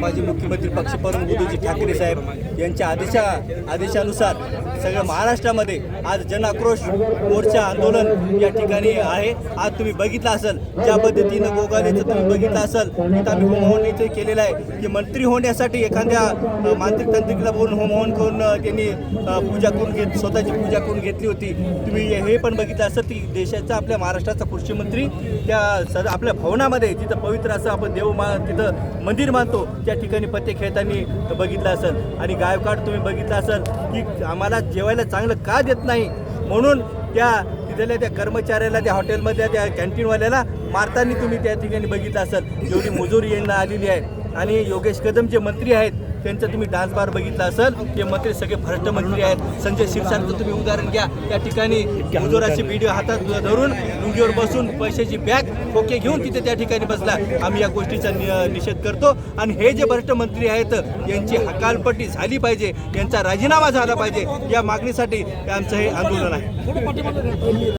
माजी मुख्यमंत्री पक्षप्रमुख उद्धवजी ठाकरे साहेब यांच्या आदेशा आदेशानुसार सगळ्या महाराष्ट्रामध्ये आज जनाक्रोश मोर्चा आंदोलन या ठिकाणी आहे. आज तुम्ही बघितलं असेल ज्या पद्धतीनं गोगालेचं तुम्ही बघितलं असेल तिथं आम्ही होमहवन इथे केलेलं आहे की मंत्री होण्यासाठी एखाद्या मांत्रिक तांत्रिकला बोलून होमहवन करून त्यांनी पूजा करून घेत स्वतःची पूजा करून घेतली होती. तुम्ही हे पण बघितलं असेल की देशाचा आपल्या महाराष्ट्राचा कृषी मंत्री त्या आपल्या भवनामध्ये तिथं पवित्र असं आपण देव मा तिथं मंदिर मानतो. त्या ठिकाणी पत्ते खेळताना बघितलं असेल. आणि गायकवाड तुम्ही बघितलं असेल की आम्हाला जेवायला चांगलं का देत नाही? म्हणून त्या तिथल्या त्या कर्मचाऱ्याला त्या हॉटेलमधल्या त्या कॅन्टीनवाल्याला मारताना तुम्ही त्या ठिकाणी बघितलं असेल. एवढी मजुरी यांना आलेली आहे. आणि योगेश कदम जे मंत्री आहेत. त्यांचं तुम्ही डान्स बार बघितला असेल ते मंत्री सगळे भ्रष्ट मंत्री आहेत. संजय शिरसाटचं तुम्ही उदाहरण घ्या. त्या ठिकाणी मुजोराची व्हिडिओ हातात धरून लुंगीवर बसून पैशाची बॅग खोके घेऊन तिथे त्या ठिकाणी बसला. आम्ही या गोष्टीचा नि- निषेध करतो. आणि हे जे भ्रष्ट मंत्री आहेत यांची हकालपट्टी झाली पाहिजे. यांचा राजीनामा झाला पाहिजे. या मागणीसाठी आमचं हे आंदोलन आहे.